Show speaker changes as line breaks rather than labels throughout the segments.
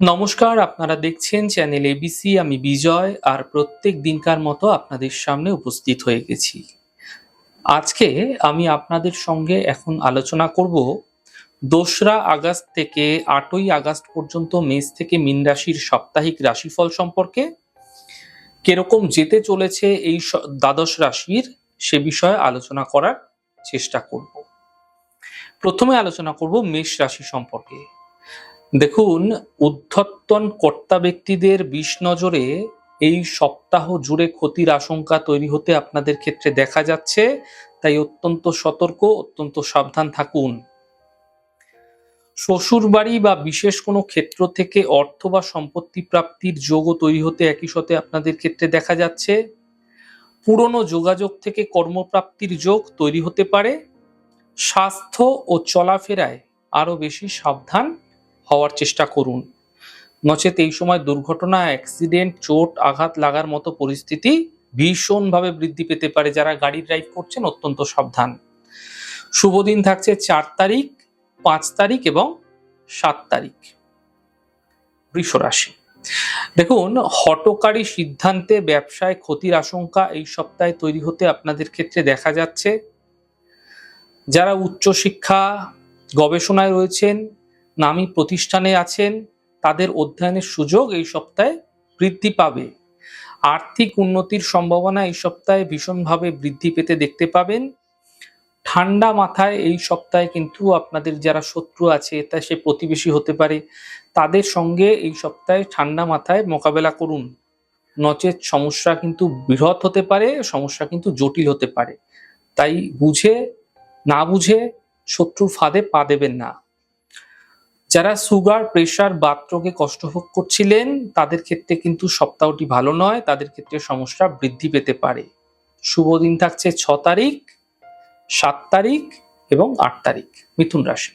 নমস্কার, আপনারা দেখছেন চ্যানেল এবিসি আমি বিজয়, আর প্রত্যেক দিনকার মতো আপনাদের সামনে উপস্থিত হয়ে গেছি। আজকে আমি আপনাদের সঙ্গে এখন আলোচনা করব দোসরা আগস্ট থেকে আটই আগস্ট পর্যন্ত মেষ থেকে মীন রাশির সাপ্তাহিক রাশিফল সম্পর্কে, কীরকম যেতে চলেছে এই দ্বাদশ রাশির সে বিষয়ে আলোচনা করার চেষ্টা করব। প্রথমে আলোচনা করব মেষ রাশি সম্পর্কে। দেখুন, উদ্ধত্তন কর্তা ব্যক্তিদের বিষ নজরে এই সপ্তাহ জুড়ে ক্ষতির আশঙ্কা তৈরি হতে আপনাদের ক্ষেত্রে দেখা যাচ্ছে। তাই অত্যন্ত সতর্ক, অত্যন্ত সাবধান থাকুন। শ্বশুর বাড়ি বা বিশেষ কোনো ক্ষেত্র থেকে অর্থ বা সম্পত্তি প্রাপ্তির যোগও তৈরি হতে একই সাথে আপনাদের ক্ষেত্রে দেখা যাচ্ছে। পুরনো যোগাযোগ থেকে কর্মপ্রাপ্তির যোগ তৈরি হতে পারে। স্বাস্থ্য ও চলাফেরায় আরও বেশি সাবধান। হওয়ার চেষ্টা করুন। নচেত এই সময় দুর্ঘটনা, অ্যাক্সিডেন্ট, চোট, আঘাত লাগার মতো পরিস্থিতি ভীষণভাবে বৃদ্ধি পেতে পারে যারা গাড়ি ড্রাইভ করছেন, অত্যন্ত সাবধান। শুভ দিন থাকছে চার তারিখ, পাঁচ তারিখ এবং সাত তারিখ। বৃষ রাশি দেখুন, হটকারী সিদ্ধান্তে ব্যবসায় ক্ষতির আশঙ্কা এই সপ্তাহে তৈরি হতে আপনাদের ক্ষেত্রে দেখা যাচ্ছে। যারা উচ্চশিক্ষা গবেষণায় রয়েছেন নামী প্রতিষ্ঠানে আছেন, তাদের অধ্যয়নের সুযোগ এই সপ্তাহে বৃদ্ধি পাবে। আর্থিক উন্নতির সম্ভাবনা এই সপ্তাহে ভীষণভাবে বৃদ্ধি পেতে দেখতে পাবেন। ঠান্ডা মাথায় এই সপ্তাহে কিন্তু আপনাদের যারা শত্রু আছে, তা সে প্রতিবেশী হতে পারে, তাদের সঙ্গে এই সপ্তাহে ঠান্ডা মাথায় মোকাবেলা করুন। নচেত সমস্যা কিন্তু বৃহৎ হতে পারে, সমস্যা কিন্তু জটিল হতে পারে। তাই বুঝে, না বুঝে শত্রুর ফাঁদে পা দেবেন না। যারা সুগার, প্রেশার বাতরোগে কষ্ট ভোগ করছিলেন, তাদের ক্ষেত্রে কিন্তু সপ্তাহটি ভালো নয়, তাদের ক্ষেত্রে সমস্যা বৃদ্ধি পেতে পারে। শুভ দিন থাকছে ছ তারিখ, সাত তারিখ এবং আট তারিখ, মিথুন রাশি।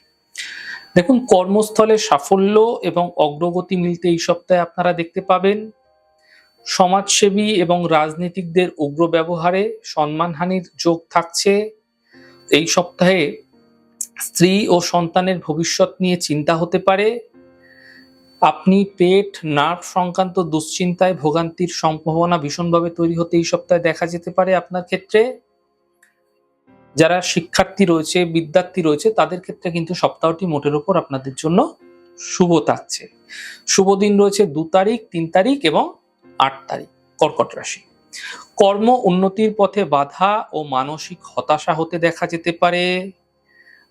দেখুন, কর্মস্থলে সাফল্য এবং অগ্রগতি মিলতে এই সপ্তাহে আপনারা দেখতে পাবেন। সমাজসেবী এবং রাজনীতিকদের উগ্র ব্যবহারে সম্মানহানির যোগ থাকছে। এই সপ্তাহে স্ত্রী ও সন্তানের ভবিষ্যৎ নিয়ে চিন্তা হতে পারে। আপনি পেট, নার্ভ সংক্রান্ত দুশ্চিন্তায় ভোগান্তির সম্ভাবনা ভীষণভাবে তৈরি হতে এই সপ্তাহে দেখা যেতে পারে আপনার ক্ষেত্রে। যারা শিক্ষার্থী রয়েছে, বিদ্যার্থী রয়েছে, তাদের ক্ষেত্রে কিন্তু সপ্তাহটি মোটের উপর আপনাদের জন্য শুভ থাকছে। শুভ দিন রয়েছে দু তারিখ, তিন তারিখ এবং আট তারিখ, কর্কট রাশি। কর্ম উন্নতির পথে বাধা ও মানসিক হতাশা হতে দেখা যেতে পারে।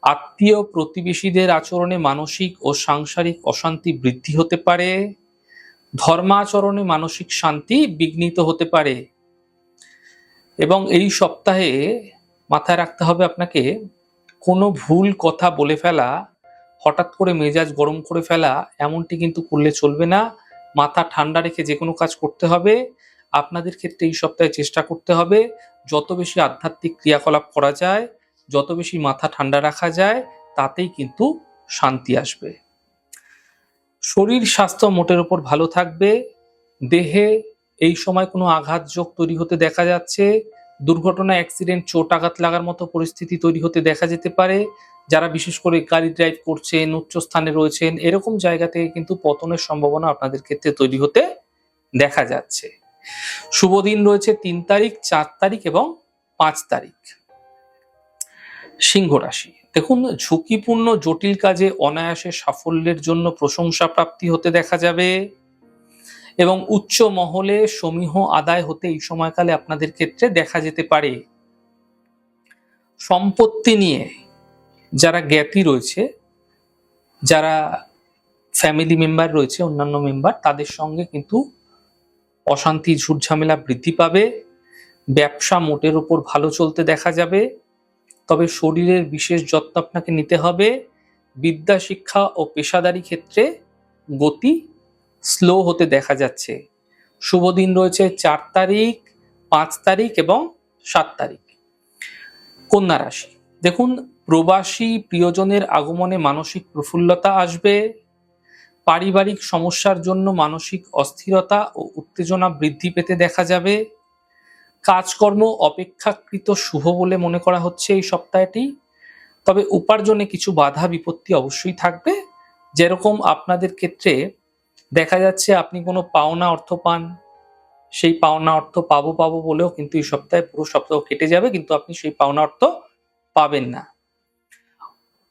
আত্মীয় প্রতিবেশীদের আচরণে মানসিক ও সাংসারিক অশান্তি বৃদ্ধি হতে পারে। ধর্মাচরণে মানসিক শান্তি বিঘ্নিত হতে পারে। এবং এই সপ্তাহে মাথায় রাখতে হবে আপনাকে, কোনো ভুল কথা বলে ফেলা, হঠাৎ করে মেজাজ গরম করে ফেলা, এমনটি কিন্তু করলে চলবে না। মাথা ঠান্ডা রেখে যে কোনো কাজ করতে হবে। আপনাদের ক্ষেত্রে এই সপ্তাহে চেষ্টা করতে হবে, যত বেশি আধ্যাত্মিক ক্রিয়াকলাপ করা যায় যত বেশি মাথা ঠান্ডা রাখা যায়, তাতেই কিন্তু শান্তি আসবে। শরীর স্বাস্থ্য মোটের ওপর ভালো থাকবে। দেহে এই সময় কোনো আঘাত যোগ তৈরি হতে দেখা যাচ্ছে। দুর্ঘটনা, অ্যাক্সিডেন্ট, চোট, আঘাত লাগার মতো পরিস্থিতি তৈরি হতে দেখা যেতে পারে। যারা বিশেষ করে গাড়ি ড্রাইভ করছেন উচ্চ স্থানে রয়েছেন, এরকম জায়গা থেকে কিন্তু পতনের সম্ভাবনা আপনাদের ক্ষেত্রে তৈরি হতে দেখা যাচ্ছে। শুভ দিন রয়েছে তিন তারিখ, চার তারিখ এবং পাঁচ তারিখ। সিংহ রাশি। দেখুন, ঝুঁকিপূর্ণ, জটিল কাজে অনায়াসে সাফল্যের জন্য প্রশংসা প্রাপ্তি হতে দেখা যাবে এবং উচ্চ মহলে সমীহ আদায় হতে এই সময়কালে আপনাদের ক্ষেত্রে দেখা যেতে পারে। সম্পত্তি নিয়ে যারা জ্ঞাতি রয়েছে, যারা ফ্যামিলি মেম্বার রয়েছে, অন্যান্য মেম্বার, তাদের সঙ্গে কিন্তু অশান্তি ঝুটঝামেলা বৃদ্ধি পাবে। ব্যবসা মোটের উপর ভালো চলতে দেখা যাবে। তবে শরীরের বিশেষ যত্ন আপনাকে নিতে হবে। বিদ্যা, শিক্ষা ও পেশাদারি ক্ষেত্রে গতি স্লো হতে দেখা যাচ্ছে। শুভ দিন রয়েছে চার তারিখ, পাঁচ তারিখ এবং সাত তারিখ। কন্যা রাশি, দেখুন প্রবাসী প্রিয়জনের আগমনে মানসিক প্রফুল্লতা আসবে। পারিবারিক সমস্যার জন্য মানসিক অস্থিরতা ও উত্তেজনা বৃদ্ধি পেতে দেখা যাবে। কাজকর্ম অপেক্ষাকৃত শুভ বলে মনে করা হচ্ছে এই সপ্তাহটি। তবে উপার্জনে কিছু বাধা বিপত্তি অবশ্যই থাকবে। যেরকম আপনাদের ক্ষেত্রে দেখা যাচ্ছে আপনি কোনো পাওনা অর্থ পান, সেই পাওনা অর্থ পাবো পাবো বলেও কিন্তু এই সপ্তাহে পুরো সপ্তাহ কেটে যাবে, কিন্তু আপনি সেই পাওনা অর্থ পাবেন না।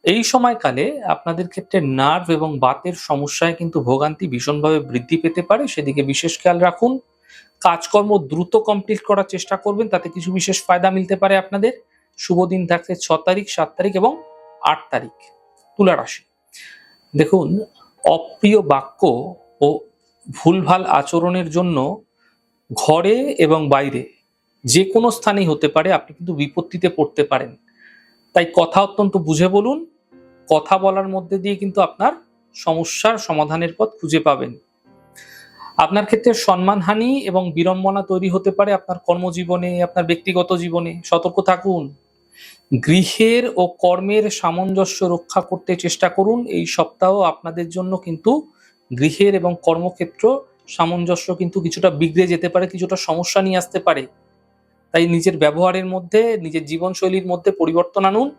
এই সময়কালে আপনাদের ক্ষেত্রে নার্ভ এবং বাতের সমস্যায় কিন্তু ভোগান্তি ভীষণভাবে বৃদ্ধি পেতে পারে। সেদিকে বিশেষ খেয়াল রাখুন। কাজকর্ম দ্রুত কমপ্লিট করার চেষ্টা করবেন, তাতে কিছু বিশেষ ফায়দা মিলতে পারে আপনাদের। শুভ দিন থাকছে ছ তারিখ, সাত তারিখ এবং আট তারিখ, তুলা রাশি। দেখুন, অপ্রিয় বাক্য ও ভুলভাল আচরণের জন্য ঘরে এবং বাইরে যে কোনো স্থানেই হতে পারে, আপনি কিন্তু বিপত্তিতে পড়তে পারেন। তাই কথা অত্যন্ত বুঝে বলুন, কথা বলার মধ্যে দিয়ে কিন্তু আপনার সমস্যার সমাধানের পথ খুঁজে পাবেন। আপনার ক্ষেত্রে সম্মানহানি এবং বিড়ম্বনা তৈরি হতে পারে আপনার কর্মজীবনে, আপনার ব্যক্তিগত জীবনে। সতর্ক থাকুন। গৃহের ও কর্মের সামঞ্জস্য রক্ষা করতে চেষ্টা করুন। এই সপ্তাহ আপনাদের জন্য কিন্তু গৃহের এবং কর্মক্ষেত্র সামঞ্জস্য কিন্তু কিছুটা বিগড়ে যেতে পারে, কিছুটা সমস্যা নিয়ে আসতে পারে। তাই নিজের ব্যবহারের মধ্যে, নিজের জীবনশৈলীর মধ্যে পরিবর্তন আনুন।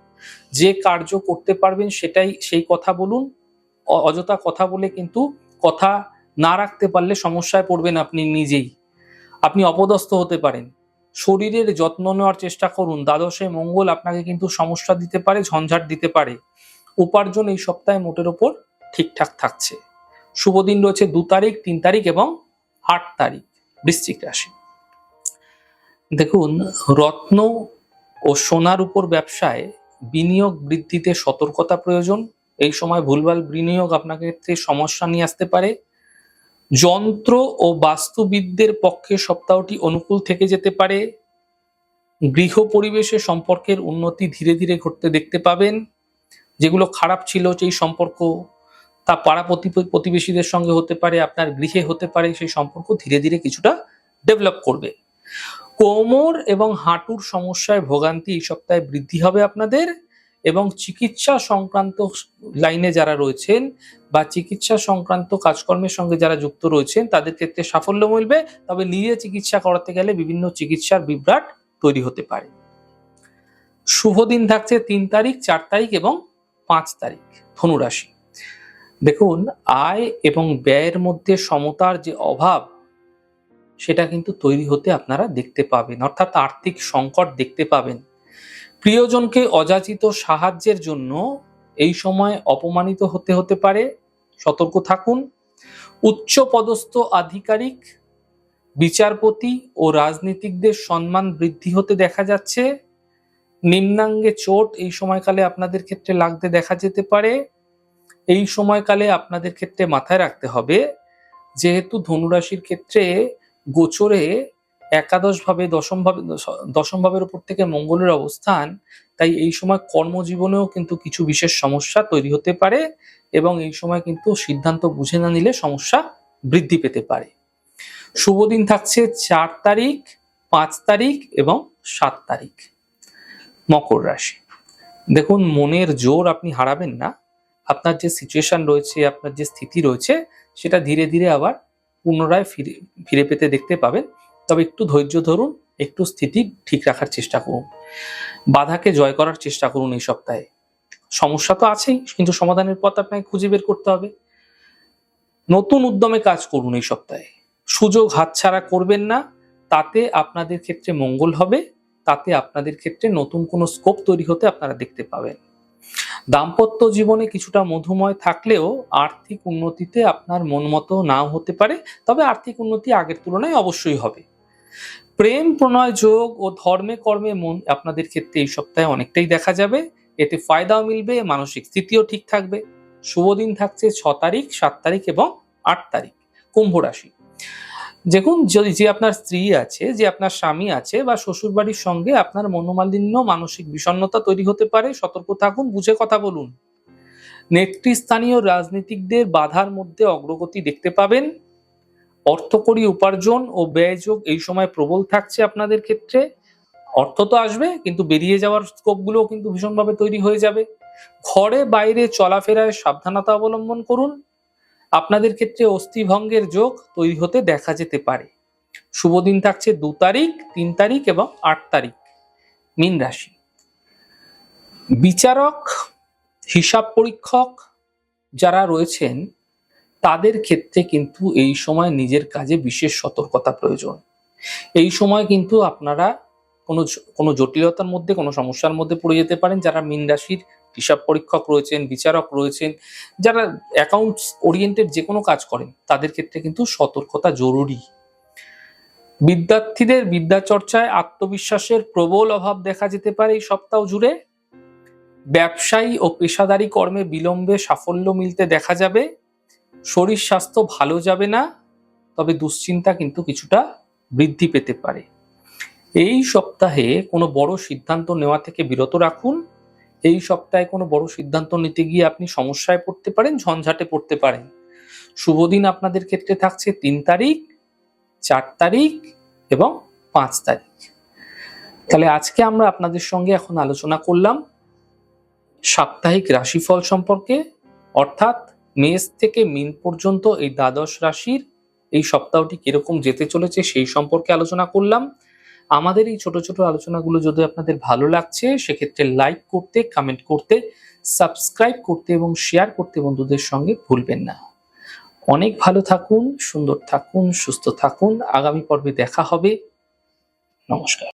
যে কার্য করতে পারবেন সেটাই, সেই কথা বলুন। অযথা কথা বলে কিন্তু কথা না রাখতে পারলে সমস্যায় পড়বেন আপনি নিজেই। আপনি অপদস্থ হতে পারেন। শরীরের যত্ন নেওয়ার চেষ্টা করুন। দ্বাদশে মঙ্গল আপনাকে কিন্তু সমস্যা দিতে পারে, ঝঞ্ঝাট দিতে পারে। উপার্জন এই সপ্তাহে মোটের ওপর ঠিকঠাক থাকছে। শুভ দিন রয়েছে দু তারিখ, তিন তারিখ এবং আট তারিখ, বৃশ্চিক রাশি। দেখুন, রত্ন ও সোনার উপর ব্যবসায় বিনিয়োগ বৃদ্ধিতে সতর্কতা প্রয়োজন। এই সময় ভুলভাল বিনিয়োগ আপনার ক্ষেত্রে সমস্যা নিয়ে আসতে পারে। যন্ত্র ও বাস্তুবিদদের পক্ষে সপ্তাহটি অনুকূল থেকে যেতে পারে। গৃহ পরিবেশে সম্পর্কের উন্নতি ধীরে ধীরে ঘটতে দেখতে পাবেন। যেগুলো খারাপ ছিল সেই সম্পর্ক তা পাড়া প্রতি- প্রতিবেশীদের সঙ্গে হতে পারে, আপনার গৃহে হতে পারে, সেই সম্পর্ক ধীরে ধীরে কিছুটা ডেভেলপ করবে। কোমর এবং হাঁটুর সমস্যায় ভোগান্তি এই সপ্তাহে বৃদ্ধি হবে আপনাদের। এবং চিকিৎসা সংক্রান্ত লাইনে যারা রয়েছেন বা চিকিৎসা সংক্রান্ত কাজকর্মের সঙ্গে যারা যুক্ত রয়েছেন, তাদের ক্ষেত্রে সাফল্য মিলবে। তবে নিজে চিকিৎসা করাতে গেলে বিভিন্ন চিকিৎসার বিভ্রাট তৈরি হতে পারে। শুভ দিন থাকছে তিন তারিখ, চার তারিখ এবং পাঁচ তারিখ, ধনুরাশি। দেখুন, আয় এবং ব্যয়ের মধ্যে সমতার যে অভাব, সেটা কিন্তু তৈরি হতে আপনারা দেখতে পাবেন। অর্থাৎ আর্থিক সংকট দেখতে পাবেন। প্রিয়জনকে অযাচিত সাহায্যের জন্য এই সময় অপমানিত হতে হতে পারে। সতর্ক থাকুন। উচ্চ পদস্থ আধিকারিক, বিচারপতি ও রাজনীতিকদের সম্মান বৃদ্ধি হতে দেখা যাচ্ছে। নিম্নাঙ্গে চোট এই সময়কালে আপনাদের ক্ষেত্রে লাগতে দেখা যেতে পারে। এই সময়কালে আপনাদের ক্ষেত্রে মাথায় রাখতে হবে, যেহেতু ধনুরাশির ক্ষেত্রে গোচরে একাদশ ভাবে দশম ভাবে দশম ভাবের উপর থেকে মঙ্গলের অবস্থান, তাই এই সময় কর্মজীবনেও কিন্তু কিছু বিশেষ সমস্যা তৈরি হতে পারে এবং এই সময় কিন্তু সিদ্ধান্ত বুঝে না নিলে সমস্যা বৃদ্ধি পেতে পারে। শুভ দিন থাকছে চার তারিখ, পাঁচ তারিখ এবং সাত তারিখ। মকর রাশি। দেখুন, মনের জোর আপনি হারাবেন না। আপনার যে সিচুয়েশন রয়েছে, আপনার যে স্থিতি রয়েছে, সেটা ধীরে ধীরে আবার পুনরায় ফিরে ফিরে পেতে দেখতে পাবেন। তবে একটু ধৈর্য ধরুন, একটু স্থিতি ঠিক রাখার চেষ্টা করুন। বাধাকে জয় করার চেষ্টা করুন এই সপ্তাহে। সমস্যা তো আছেই, কিন্তু সমাধানের পথ আপনাকে খুঁজে বের করতে হবে। নতুন উদ্যমে কাজ করুন এই সপ্তাহে। সুযোগ হাতছাড়া করবেন না, তাতে আপনাদের ক্ষেত্রে মঙ্গল হবে, তাতে আপনাদের ক্ষেত্রে নতুন কোনো স্কোপ তৈরি হতে আপনারা দেখতে পাবেন। দাম্পত্য জীবনে কিছুটা মধুময় থাকলেও আর্থিক উন্নতিতে আপনার মন মতো নাও হতে পারে, তবে আর্থিক উন্নতি আগের তুলনায় অবশ্যই হবে। প্রেম, প্রণয়, যোগ ও ধর্মে কর্মে মন আপনাদের ক্ষেত্রে এই সপ্তাহে অনেকটাই দেখা যাবে। এতে ফায়দাও মিলবে, মানসিক স্থিতিও ঠিক থাকবে। শুভ দিন থাকছে ছ তারিখ, সাত তারিখ এবং আট তারিখ, কুম্ভ রাশি। দেখুন, যদি যে আপনার স্ত্রী আছে, যে আপনার স্বামী আছে বা শ্বশুর বাড়ির সঙ্গে আপনার মনোমালিন্য, মানসিক বিষণ্ণতা তৈরি হতে পারে, সতর্ক থাকুন, বুঝে কথা বলুন। নেতৃস্থানীয় রাজনীতিকদের বাধার মধ্যে অগ্রগতি দেখতে পাবেন। অর্থকরী উপার্জন ও ব্যয়যোগ এই সময় প্রবল থাকছে আপনাদের ক্ষেত্রে। অর্থ তো আসবে, কিন্তু বেরিয়ে যাওয়ার স্কোপগুলো কিন্তু ভীষণভাবে তৈরি হয়ে যাবে। ঘরে বাইরে চলাফেরায় সাবধানতা অবলম্বন করুন। আপনাদের ক্ষেত্রে অস্থিভঙ্গের যোগ তৈরি হতে দেখা যেতে পারে। শুভ দিন থাকছে দু তারিখ, তিন তারিখ এবং আট তারিখ, মীন রাশি। বিচারক, হিসাব পরীক্ষক যারা রয়েছেন তাদের ক্ষেত্রে কিন্তু এই সময় নিজের কাজে বিশেষ সতর্কতা প্রয়োজন। এই সময় কিন্তু আপনারা কোনো কোনো জটিলতার মধ্যে, কোনো সমস্যার মধ্যে পড়ে যেতে পারেন। যারা মীন রাশির হিসাব পরীক্ষক রয়েছেন, বিচারক রয়েছেন, যারা অ্যাকাউন্টস ওরিয়েন্টেড যে কোনো কাজ করেন, তাদের ক্ষেত্রে কিন্তু সতর্কতা জরুরি। বিদ্যার্থীদের বিদ্যা চর্চায় আত্মবিশ্বাসের প্রবল অভাব দেখা যেতে পারে এই সপ্তাহ জুড়ে। ব্যবসায়ী ও পেশাদারী কর্মে বিলম্বে সাফল্য মিলতে দেখা যাবে। শরীর স্বাস্থ্য ভালো যাবে না, তবে দুশ্চিন্তা কিন্তু কিছুটা বৃদ্ধি পেতে পারে। এই সপ্তাহে কোনো বড় সিদ্ধান্ত নেওয়া থেকে বিরত রাখুন। এই সপ্তাহে কোনো বড় সিদ্ধান্ত নিতে গিয়ে আপনি সমস্যায় পড়তে পারেন, ঝঞ্ঝাটে পড়তে পারেন। শুভ দিন আপনাদের ক্ষেত্রে থাকছে তিন তারিখ, চার তারিখ এবং পাঁচ তারিখ। তাহলে আজকে আমরা আপনাদের সঙ্গে এখন আলোচনা করলাম সাপ্তাহিক রাশিফল সম্পর্কে, অর্থাৎ মেষ থেকে মিন পর্যন্ত এই দ্বাদশ রাশির এই সপ্তাহটি কীরকম যেতে চলেছে সেই সম্পর্কে আলোচনা করলাম। আমাদের এই ছোট ছোট আলোচনাগুলো যদি আপনাদের ভালো লাগছে, সেক্ষেত্রে লাইক করতে কমেন্ট করতে সাবস্ক্রাইব করতে এবং শেয়ার করতে বন্ধুদের সঙ্গে ভুলবেন না। অনেক ভালো থাকুন, সুন্দর থাকুন, সুস্থ থাকুন। আগামী পর্বে দেখা হবে। নমস্কার।